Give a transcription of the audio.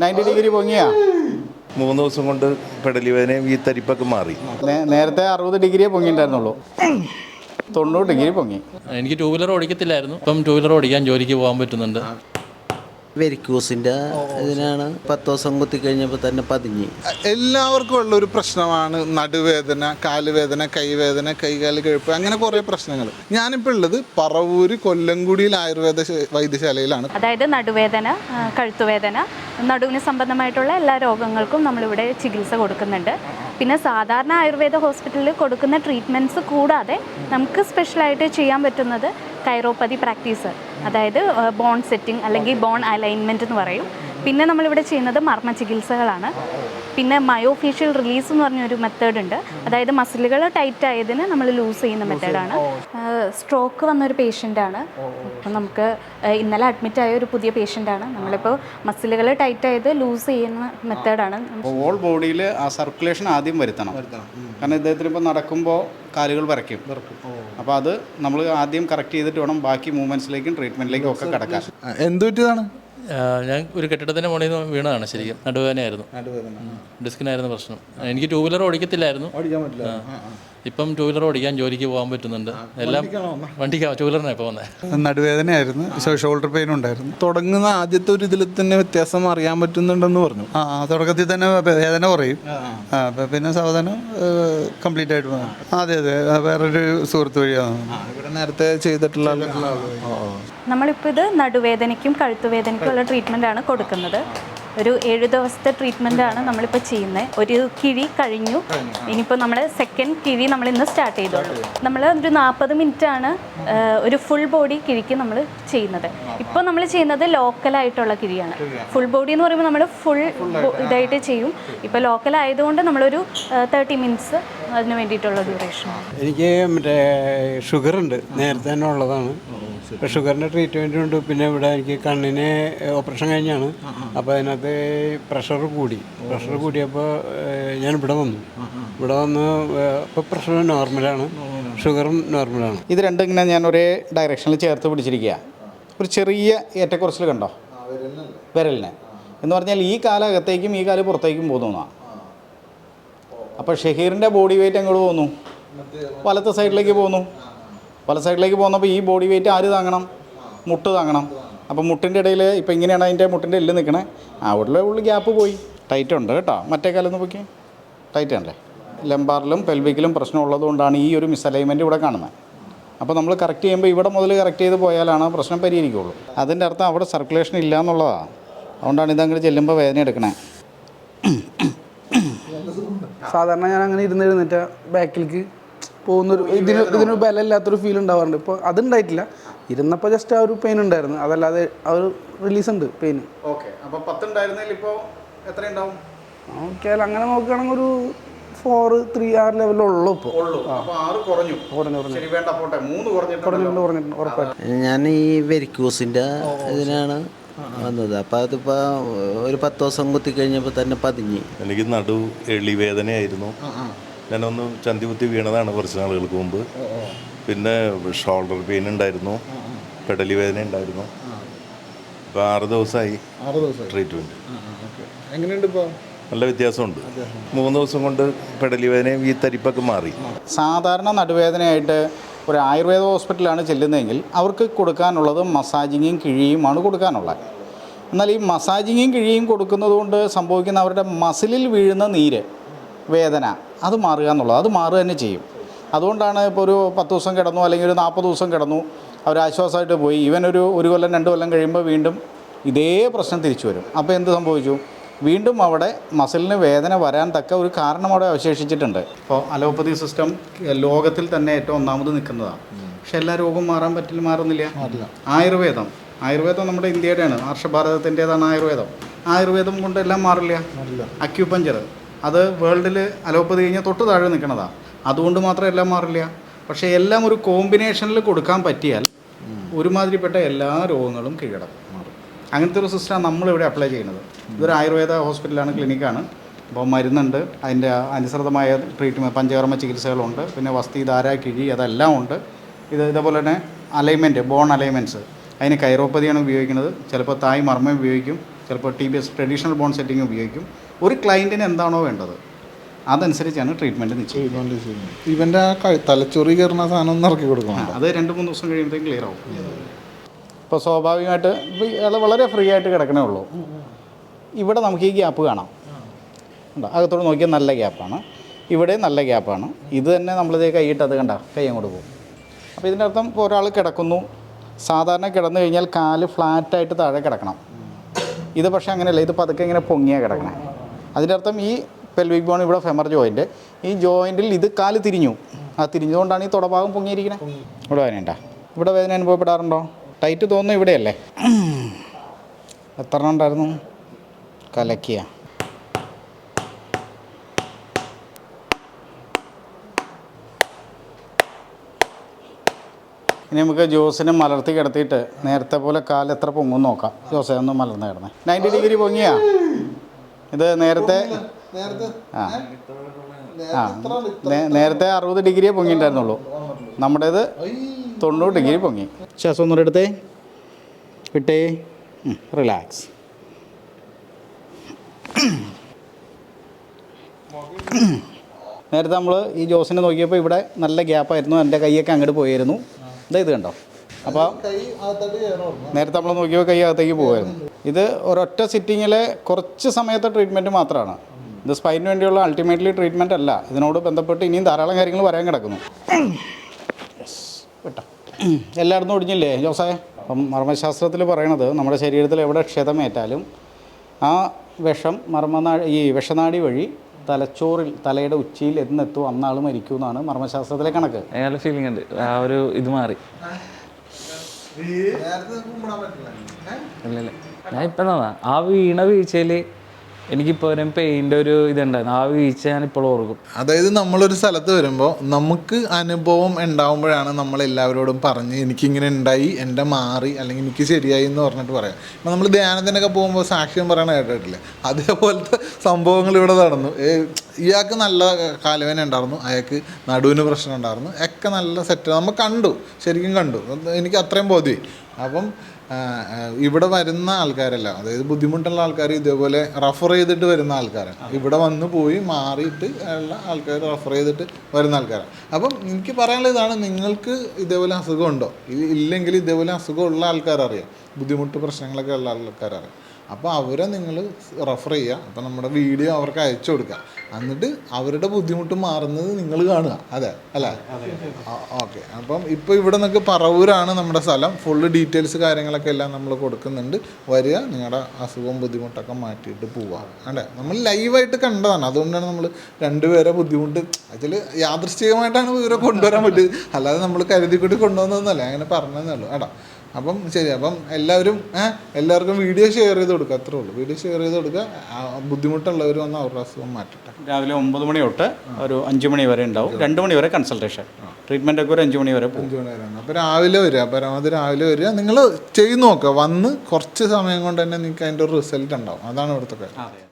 Ninety degree പൊങ്ങിയാ? മൂന്ന് ദിവസം കൊണ്ട് പെടലി വേദനയും ഈ തരിപ്പൊക്കെ മാറി. നേരത്തെ അറുപത് ഡിഗ്രിയെ പൊങ്ങിയിട്ടുണ്ടായിരുന്നുള്ളൂ. തൊണ്ണൂറ് ഡിഗ്രി പൊങ്ങി. എനിക്ക് ടൂ വീലർ ഓടിക്കത്തില്ലായിരുന്നു. ഇപ്പം ടൂ വീലർ ഓടിക്കാൻ ജോലിക്ക് പോകാൻ പറ്റുന്നുണ്ട്. വെരിക്കൂസിന്റെ ഇതിനാണ് പത്ത് ദിവസം കുത്തി കഴിഞ്ഞപ്പോൾ തന്നെ പതിഞ്ഞ്. എല്ലാവർക്കും ഉള്ള ഒരു പ്രശ്നമാണ് നടുവേദന കാലുവേദന കൈവേദന കൈകാൽ കഴുപ്പ് അങ്ങനെ കുറേ പ്രശ്നങ്ങൾ. ഞാനിപ്പോൾ ഉള്ളത് പറവൂര് കൊല്ലംകുടിയിൽ ആയുർവേദ വൈദ്യശാലയിലാണ്. അതായത് നടുവേദന കഴുത്തുവേദന നടുവിന് സംബന്ധമായിട്ടുള്ള എല്ലാ രോഗങ്ങൾക്കും നമ്മളിവിടെ ചികിത്സ കൊടുക്കുന്നുണ്ട്. പിന്നെ സാധാരണ ആയുർവേദ ഹോസ്പിറ്റലിൽ കൊടുക്കുന്ന ട്രീറ്റ്മെന്റ്സ് കൂടാതെ നമുക്ക് സ്പെഷ്യലായിട്ട് ചെയ്യാൻ പറ്റുന്നത് കൈറോപ്പതി പ്രാക്ടീസ്. അതായത് ബോൺ സെറ്റിംഗ് അല്ലെങ്കിൽ ബോൺ അലൈൻമെന്റ് എന്ന് പറയും. പിന്നെ നമ്മളിവിടെ ചെയ്യുന്നത് മർമ്മ ചികിത്സകളാണ്. പിന്നെ മയോഫീഷ്യൽ റിലീസ് എന്ന് പറഞ്ഞൊരു മെത്തേഡ് ഉണ്ട്. അതായത് മസിലുകൾ ടൈറ്റ് ആയതിന് നമ്മൾ ലൂസ് ചെയ്യുന്ന മെത്തേഡാണ് സ്ട്രോക്ക് വന്നൊരു പേഷ്യന്റാണ് അപ്പം നമുക്ക് ഇന്നലെ അഡ്മിറ്റ് ആയ ഒരു പുതിയ പേഷ്യന്റാണ് നമ്മളിപ്പോൾ മസിലുകൾ ടൈറ്റ് ആയത് ലൂസ് ചെയ്യുന്ന മെത്തേഡാണ് ഓൾ ബോഡിയിൽ ആ സർക്കുലേഷൻ ആദ്യം വരുത്തണം. കാരണം ഇദ്ദേഹത്തിന് ഇപ്പോൾ നടക്കുമ്പോൾ കാലുകൾ വരയ്ക്കും. അപ്പോൾ അത് നമ്മൾ ആദ്യം കറക്റ്റ് ചെയ്തിട്ട് വേണം ബാക്കി മൂവ്മെന്റ്സിലേക്കും ട്രീറ്റ്മെന്റിലേക്കും ഒക്കെ കിടക്കാൻ. എന്ത് പറ്റിയതാണ് ഞാൻ ഒരു കെട്ടിടത്തിന്റെ മുകളിൽ നിന്ന് വീണതാണ് ശരിക്കും. നടുവേദനയായിരുന്നു. ഡിസ്കിനായിരുന്നു പ്രശ്നം. എനിക്ക് ടൂ വീലർ ഓടിക്കത്തില്ലായിരുന്നു. ഇപ്പം ടൂ വീലർ ഓടിക്കാൻ ജോലിക്ക് പോകാൻ പറ്റുന്നുണ്ട്. എല്ലാം വണ്ടിക്കാ ടൂ വീലറിനാണ് ഇപ്പോൾ വന്നത് നടുവേദനയായിരുന്നു ഷോൾഡർ പെയിൻ ഉണ്ടായിരുന്നു. തുടങ്ങുന്ന ആദ്യത്തെ ഒരു ഇതിൽ തന്നെ വ്യത്യാസം അറിയാൻ പറ്റുന്നുണ്ടെന്ന് പറഞ്ഞു. ആ തുടക്കത്തിൽ തന്നെ വേദന കുറയും. അപ്പം പിന്നെ സാവധാനം കംപ്ലീറ്റ് ആയിട്ട് പോകും അതെ അതെ വേറൊരു സുഹൃത്ത് വഴിയാണ് ആ, ഇവിടെ നേരത്തെ ചെയ്തിട്ടുള്ള. നമ്മളിപ്പോൾ ഇത് നടുവേദനയ്ക്കും കഴുത്തുവേദനയ്ക്കും ഉള്ള ട്രീറ്റ്മെന്റ് ആണ് കൊടുക്കുന്നത്. ഒരു ഏഴ് ദിവസത്തെ ട്രീറ്റ്മെന്റ് ആണ് നമ്മളിപ്പോൾ ചെയ്യുന്നത് ഒരു കിഴി കഴിഞ്ഞു. ഇനിയിപ്പോൾ നമ്മൾ സെക്കൻഡ് കിഴി നമ്മൾ ഇന്ന് സ്റ്റാർട്ട് ചെയ്തോളൂ. നമ്മൾ ഒരു നാൽപ്പത് മിനിറ്റ് ആണ് ഒരു ഫുൾ ബോഡി കിഴിക്ക് നമ്മൾ ചെയ്യുന്നത്. ഇപ്പോൾ നമ്മൾ ചെയ്യുന്നത് ലോക്കൽ ആയിട്ടുള്ള കിഴിയാണ്. ഫുൾ ബോഡി എന്ന് പറയുമ്പോൾ നമ്മൾ ഫുൾ ഇതായിട്ട് ചെയ്യും. ഇപ്പോൾ ലോക്കൽ ആയതുകൊണ്ട് നമ്മളൊരു തേർട്ടി മിനിറ്റ്സ് അതിന് വേണ്ടിയിട്ടുള്ള ഡ്യൂറേഷൻ എനിക്ക് മറ്റേ ഷുഗർ ഉണ്ട്. നേരത്തെ തന്നെ ഉള്ളതാണ്. ഇപ്പോൾ ഷുഗറിന്റെ ട്രീറ്റ്മെന്റ് ഉണ്ട്. പിന്നെ ഇവിടെ എനിക്ക് കണ്ണിന് ഓപ്പറേഷൻ കഴിഞ്ഞാണ്. അപ്പോൾ അതിനകത്ത് പ്രഷർ കൂടി. പ്രഷർ കൂടിയപ്പോൾ ഞാൻ ഇവിടെ വന്നു. ഇവിടെ വന്ന് ഇപ്പോൾ പ്രഷർ നോർമലാണ് ഷുഗറും നോർമലാണ് ഇത് രണ്ടും ഇങ്ങനെ ഞാൻ ഒരേ ഡയറക്ഷനിൽ ചേർത്ത് പിടിച്ചിരിക്കുക ഒരു ചെറിയ ഏറ്റക്കുറച്ചിൽ കണ്ടോ? വിരലിന്. എന്ന് പറഞ്ഞാൽ ഈ കാലകത്തേക്കും ഈ കാൽ പുറത്തേക്കും പോകുന്നതാണ് അപ്പോൾ ഷഹീറിന്റെ ബോഡി വെയിറ്റ് എങ്ങോട്ട് പോകുന്നു? വലത്തെ സൈഡിലേക്ക് പോകുന്നു. വല സൈഡിലേക്ക് പോകുന്നപ്പോൾ ഈ ബോഡി വെയിറ്റ് ആര് താങ്ങണം? മുട്ട് താങ്ങണം. അപ്പോൾ മുട്ടിന്റെ ഇടയിൽ ഇപ്പോൾ ഇങ്ങനെയാണ് അതിന്റെ മുട്ടിന്റെ എല്ല് നിൽക്കണേ അവിടെ ഉള്ളിൽ ഗ്യാപ്പ് പോയി. ടൈറ്റ് ഉണ്ട് കേട്ടോ. മറ്റേ കാലം നോക്കി ടൈറ്റ് ആണല്ലേ? ലെമ്പാറിലും പെൽവിക്കിലും പ്രശ്നമുള്ളതുകൊണ്ടാണ് ഈ ഒരു മിസ്അലൈൻമെന്റ് ഇവിടെ കാണുന്നത് അപ്പോൾ നമ്മൾ കറക്റ്റ് ചെയ്യുമ്പോൾ ഇവിടെ മുതൽ കറക്റ്റ് ചെയ്ത് പോയാലാണ് പ്രശ്നം പരിഹരിക്കുകയുള്ളൂ. അതിന്റെ അർത്ഥം അവിടെ സർക്കുലേഷൻ ഇല്ല എന്നുള്ളതാണ് അതുകൊണ്ടാണ് ഇതങ്ങോട്ട് ചെല്ലുമ്പോൾ വേദന എടുക്കണേ. സാധാരണ ഞാൻ അങ്ങനെ ഇരുന്ന് എഴുന്നേറ്റ ബാക്കിലേക്ക് പോകുന്നൊരു ഇതിന് ഇതിന് ബലമില്ലാത്തൊരു ഫീൽ ഉണ്ടാവാറുണ്ട്. ഇപ്പോൾ അതുണ്ടായിട്ടില്ല ഇരുന്നപ്പോൾ ജസ്റ്റ് ആ ഒരു പെയിൻ ഉണ്ടായിരുന്നു. അതല്ലാതെ ആ ഒരു റിലീസ് ഉണ്ട് പെയിൻ ഓക്കെ അപ്പോൾ പത്തുണ്ടായിരുന്നതിൽ ഇപ്പോൾ എത്ര ഉണ്ടാവും? നോക്കിയാൽ അങ്ങനെ നോക്കുകയാണെങ്കിൽ ഒരു ഫോർ ത്രീ ആർ ലെവലുള്ളൂ ഇപ്പോൾ ഉള്ളൂ അപ്പോൾ ആറ് കുറഞ്ഞു. കുറഞ്ഞു കുറഞ്ഞു. പോട്ടെ. മൂന്ന് കുറഞ്ഞിട്ടുണ്ട് കുറഞ്ഞിട്ടുണ്ട് ഉറപ്പായിട്ടും. ഞാൻ ഈ വെരിക്കൂസിന്റെ ഇതിനാണ് വന്നത്. അപ്പോൾ അതിപ്പോൾ ഒരു പത്ത് ദിവസം കുത്തി കഴിഞ്ഞപ്പോൾ തന്നെ പതിഞ്ഞ്. എനിക്ക് നടു എളി വേദനയായിരുന്നു ഞാനൊന്ന് ചന്തി കുത്തി വീണതാണ് കുറച്ച് നാളുകൾക്ക് മുമ്പ്. പിന്നെ ഷോൾഡർ പെയിൻ ഉണ്ടായിരുന്നു. പെടലി വേദന ഉണ്ടായിരുന്നു. ഇപ്പോൾ ആറ് ദിവസമായി ട്രീറ്റ്മെന്റ് എങ്ങനെയുണ്ട് ഇപ്പോൾ നല്ല വ്യത്യാസമുണ്ട്. മൂന്ന് ദിവസം കൊണ്ട് പെടലി വേദനയും ഈ തരിപ്പൊക്കെ മാറി. സാധാരണ നടുവേദനയായിട്ട് ഒരു ആയുർവേദ ഹോസ്പിറ്റലാണ് ചെല്ലുന്നതെങ്കിൽ അവർക്ക് കൊടുക്കാനുള്ളത് മസാജിങ്ങും കിഴിയുമാണ് കൊടുക്കാനുള്ളത്. എന്നാൽ ഈ മസാജിങ്ങും കിഴിയും കൊടുക്കുന്നതുകൊണ്ട് സംഭവിക്കുന്ന അവരുടെ മസിലിൽ വീഴുന്ന നീര് വേദന അത് മാറുക എന്നുള്ളത് അത് മാറുക തന്നെ ചെയ്യും. അതുകൊണ്ടാണ് ഇപ്പോൾ ഒരു പത്ത് ദിവസം കിടന്നു അല്ലെങ്കിൽ ഒരു നാൽപ്പത് ദിവസം കിടന്നു അവർ ആശ്വാസമായിട്ട് പോയി. ഇവൻ ഒരു ഒരു കൊല്ലം രണ്ട് കൊല്ലം കഴിയുമ്പോൾ വീണ്ടും ഇതേ പ്രശ്നം തിരിച്ചു വരും. അപ്പോൾ എന്ത് സംഭവിച്ചു? വീണ്ടും അവിടെ മസിലിന് വേദന വരാൻ തക്ക ഒരു കാരണം അവിടെ അവശേഷിച്ചിട്ടുണ്ട്. ഇപ്പോൾ അലോപ്പതി സിസ്റ്റം ലോകത്തിൽ തന്നെ ഏറ്റവും ഒന്നാമത് നിൽക്കുന്നതാണ്. പക്ഷെ എല്ലാ രോഗവും മാറാൻ പറ്റില്ല മാറുന്നില്ല. ആയുർവേദം. ആയുർവേദം നമ്മുടെ ഇന്ത്യയുടെയാണ്. ഹർഷഭാരതത്തിന്റെതാണ് ആയുർവേദം. ആയുർവേദം കൊണ്ട് എല്ലാം മാറില്ല. അക്യൂപഞ്ചർ അത് വേൾഡിൽ അലോപ്പതി കഴിഞ്ഞാൽ തൊട്ട് താഴെ നിൽക്കുന്നതാണ് അതുകൊണ്ട് മാത്രം എല്ലാം മാറില്ല. പക്ഷേ എല്ലാം ഒരു കോമ്പിനേഷനിൽ കൊടുക്കാൻ പറ്റിയാൽ ഒരുമാതിരിപ്പെട്ട എല്ലാ രോഗങ്ങളും കീഴടക്കും മാറും. അങ്ങനത്തെ ഒരു സിസ്റ്റമാണ് നമ്മളിവിടെ അപ്ലൈ ചെയ്യുന്നത്. ഇതൊരു ആയുർവേദ ഹോസ്പിറ്റലാണ് ക്ലിനിക്കാണ്. അപ്പോൾ മരുന്നുണ്ട്. അതിന്റെ അനുസൃതമായ ട്രീറ്റ്മെന്റ് പഞ്ചകർമ്മ ചികിത്സകളുണ്ട്. പിന്നെ വസ്തി ധാര കിഴി അതെല്ലാം ഉണ്ട്. ഇത് ഇതേപോലെ തന്നെ അലൈൻമെന്റ് ബോൺ അലൈൻമെന്റ്സ്. അതിന് കൈറോപ്പതിയാണ് ഉപയോഗിക്കുന്നത്. ചിലപ്പോൾ തായ് മർമ്മം ഉപയോഗിക്കും. ചിലപ്പോൾ T B S traditional bone setting ഉപയോഗിക്കും. ഒരു ക്ലയന്റിന് എന്താണോ വേണ്ടത് അതനുസരിച്ചാണ് ട്രീറ്റ്മെന്റ് നിശ്ചയിക്കുന്നത്. ആ തലച്ചോറി കയറുന്ന സാധനം ഒന്ന് ഇറക്കി കൊടുക്കണം അത് രണ്ട് മൂന്ന് ദിവസം കഴിയുമ്പോഴത്തേക്കും ക്ലിയർ ആവും. ഇപ്പോൾ സ്വാഭാവികമായിട്ട് ഇയാൾ വളരെ ഫ്രീ ആയിട്ട് കിടക്കണേ ഉള്ളൂ. ഇവിടെ നമുക്ക് ഈ ഗ്യാപ്പ് കാണാം. ഉണ്ടോ അകത്തോട് നോക്കിയാൽ നല്ല ഗ്യാപ്പാണ് ഇവിടെ നല്ല ഗ്യാപ്പാണ് ഇത് തന്നെ നമ്മളിതേ കൈയിട്ട് അത് കണ്ട കൈ അങ്ങോട്ട് പോകും. അപ്പോൾ ഇതിന്റെ അർത്ഥം ഇപ്പോൾ ഒരാൾ കിടക്കുന്നു. സാധാരണ കിടന്നു കഴിഞ്ഞാൽ കാൽ ഫ്ലാറ്റായിട്ട് താഴെ കിടക്കണം. ഇത് പക്ഷേ അങ്ങനെയല്ല ഇത് പതുക്കെ ഇങ്ങനെ പൊങ്ങിയാൽ കിടക്കണേ. അതിന്റെ അർത്ഥം ഈ പെൽവിക് ബോൺ ഇവിടെ ഫെമർ ജോയിന്റ് ഈ ജോയിന്റിൽ ഇത് കാൽ തിരിഞ്ഞു. ആ തിരിഞ്ഞുകൊണ്ടാണ് ഈ തുടഭാഗം പൊങ്ങിയിരിക്കുന്നത് ഇവിടെ വേദനയുണ്ട. ഇവിടെ വേദന അനുഭവപ്പെടാറുണ്ടോ? ടൈറ്റ് തോന്നുന്നു ഇവിടെയല്ലേ? എത്ര ഉണ്ടായിരുന്നു? കലക്കിയ. ഇനി നമുക്ക് ജോസിനെ മലർത്തി കിടത്തിയിട്ട് നേരത്തെ പോലെ കാലെത്ര പൊങ്ങും നോക്കാം. ജോസെ ഒന്ന് മലർന്ന് കിടന്നേ. നയന്റി ഡിഗ്രി പൊങ്ങിയാ? ഇത് നേരത്തെ ആ. ആ. നേരത്തെ അറുപത് ഡിഗ്രിയെ പൊങ്ങിയിട്ടായിരുന്നുള്ളൂ നമ്മുടേത് തൊണ്ണൂറ് ഡിഗ്രി പൊങ്ങി. ശ്വാസം ഒന്നുകൂടെ എടുത്തേ വിട്ടേ റിലാക്സ് നേരത്തെ നമ്മൾ ഈ ജോസിനെ നോക്കിയപ്പോൾ ഇവിടെ നല്ല ഗ്യാപ്പായിരുന്നു എന്റെ കൈയൊക്കെ അങ്ങോട്ട് പോയിരുന്നു. ഇതാ ഇത് കണ്ടോ? അപ്പോൾ നേരത്തെ നമ്മൾ നോക്കിയപ്പോൾ കൈ അകത്തേക്ക് പോകുമായിരുന്നു ഇത് ഒരൊറ്റ സിറ്റിങ്ങിലെ കുറച്ച് സമയത്തെ ട്രീറ്റ്മെന്റ് മാത്രമാണ് ഇത് സ്പൈനു വേണ്ടിയുള്ള അൾട്ടിമേറ്റ്ലി ട്രീറ്റ്മെന്റ് അല്ല. ഇതിനോട് ബന്ധപ്പെട്ട് ഇനിയും ധാരാളം കാര്യങ്ങൾ പറയാൻ കിടക്കുന്നു. വിട്ടോ എല്ലായിടത്തും ഒടിഞ്ഞില്ലേ ജോസേ? അപ്പം മർമ്മശാസ്ത്രത്തിൽ പറയണത് നമ്മുടെ ശരീരത്തിൽ എവിടെ ക്ഷതമേറ്റാലും ആ വിഷം മർമ്മനാടി ഈ വിഷനാടി വഴി തലച്ചോറിൽ തലയുടെ ഉച്ചിയിൽ എന്നെത്തും അന്നാൾ മരിക്കും എന്നാണ് മർമ്മശാസ്ത്രത്തിലെ കണക്ക്. ഫീലിംഗ് ഉണ്ട്. ആ ഒരു ഇത് മാറി. ഞാൻ ഇപ്പം ആ വീണ വീഴ്ചയിൽ എനിക്കിപ്പോൾ ഒരു പെയിന്റെ ഒരു ഇതുണ്ടായിരുന്നു. ആ വീഴ്ച ഞാൻ ഇപ്പോൾ ഓർക്കും. അതായത് നമ്മളൊരു സ്ഥലത്ത് വരുമ്പോൾ നമുക്ക് അനുഭവം ഉണ്ടാകുമ്പോഴാണ് നമ്മൾ എല്ലാവരോടും പറഞ്ഞ് എനിക്കിങ്ങനെ ഉണ്ടായി എന്റെ മാറി അല്ലെങ്കിൽ എനിക്ക് ശരിയായി എന്ന് പറഞ്ഞിട്ട് പറയാം. ഇപ്പം നമ്മൾ ധ്യാനത്തിനൊക്കെ പോകുമ്പോൾ സാക്ഷ്യം പറയണ കേട്ടിട്ടില്ലേ? അതേപോലത്തെ സംഭവങ്ങൾ ഇവിടെ നടന്നു. ഇയാൾക്ക് നല്ല കാലുവേന ഉണ്ടായിരുന്നു അയാൾക്ക് നടുവിന് പ്രശ്നം ഉണ്ടായിരുന്നു. ഒക്കെ നല്ല സെറ്റ് നമ്മൾ കണ്ടു ശരിക്കും കണ്ടു. എനിക്ക് അത്രയും ബോധ്യമായി അപ്പം ഇവിടെ വരുന്ന ആൾക്കാരല്ല. അതായത് ബുദ്ധിമുട്ടുള്ള ആൾക്കാർ ഇതേപോലെ റഫർ ചെയ്തിട്ട് വരുന്ന ആൾക്കാരാണ്. ഇവിടെ വന്ന് പോയി മാറിയിട്ട് ഉള്ള ആൾക്കാർ റഫർ ചെയ്തിട്ട് വരുന്ന ആൾക്കാരാണ്. അപ്പം എനിക്ക് പറയാനുള്ള ഇതാണ്. നിങ്ങൾക്ക് ഇതേപോലെ അസുഖമുണ്ടോ ഇല്ലെങ്കിൽ ഇതേപോലെ അസുഖമുള്ള ആൾക്കാരറിയാം. ബുദ്ധിമുട്ട് പ്രശ്നങ്ങളൊക്കെ ഉള്ള ആൾക്കാരാണ്. അപ്പോൾ അവരെ നിങ്ങൾ റെഫർ ചെയ്യുക അപ്പോൾ നമ്മുടെ വീഡിയോ അവർക്ക് അയച്ചു കൊടുക്കുക എന്നിട്ട് അവരുടെ ബുദ്ധിമുട്ട് മാറുന്നത് നിങ്ങൾ കാണുക. അതെ അല്ലേ? ഓക്കെ. അപ്പം ഇപ്പോൾ ഇവിടെ നിന്നൊക്കെ പറവൂരാണ് നമ്മുടെ സ്ഥലം. ഫുള്ള് ഡീറ്റെയിൽസ് കാര്യങ്ങളൊക്കെ എല്ലാം നമ്മൾ കൊടുക്കുന്നുണ്ട്. വരിക നിങ്ങളുടെ അസുഖവും ബുദ്ധിമുട്ടൊക്കെ മാറ്റിയിട്ട് പോവുക അല്ലേ? നമ്മൾ ലൈവായിട്ട് കണ്ടതാണ്. അതുകൊണ്ടാണ് നമ്മൾ രണ്ടുപേരെ ബുദ്ധിമുട്ട് അതിൽ യാദൃശ്ചികമായിട്ടാണ് ഇവരെ കൊണ്ടുവരാൻ പറ്റിയത്. അല്ലാതെ നമ്മൾ കരുതി കൂടി കൊണ്ടുവന്നതൊന്നുമല്ല. അങ്ങനെ പറഞ്ഞതേ ഉള്ളൂ. എടാ അപ്പം ശരി അപ്പം എല്ലാവരും എല്ലാവർക്കും വീഡിയോ ഷെയർ ചെയ്ത് കൊടുക്കുക അത്രേ ഉള്ളൂ. വീഡിയോ ഷെയർ ചെയ്ത് കൊടുക്കുക ബുദ്ധിമുട്ടുള്ളവർ വന്ന് അവരുടെ അസുഖം മാറ്റട്ടെ. രാവിലെ ഒമ്പത് മണി തൊട്ട് ഒരു അഞ്ച് മണി വരെ ഉണ്ടാവും. രണ്ട് മണി. വരെ കൺസൾട്ടേഷൻ ട്രീറ്റ്മെന്റ് ഒക്കെ ഒരു അഞ്ച് മണി വരെ അഞ്ചു മണി വരെ. അപ്പോൾ രാവിലെ വരിക. പരമാവധി രാവിലെ വരിക. നിങ്ങൾ ചെയ്ത് നോക്കുക വന്ന് കുറച്ച് സമയം കൊണ്ട് തന്നെ നിങ്ങൾക്ക് അതിന്റെ ഒരു റിസൾട്ട് ഉണ്ടാവും. അതാണ് ഇവിടുത്തെ കാര്യം.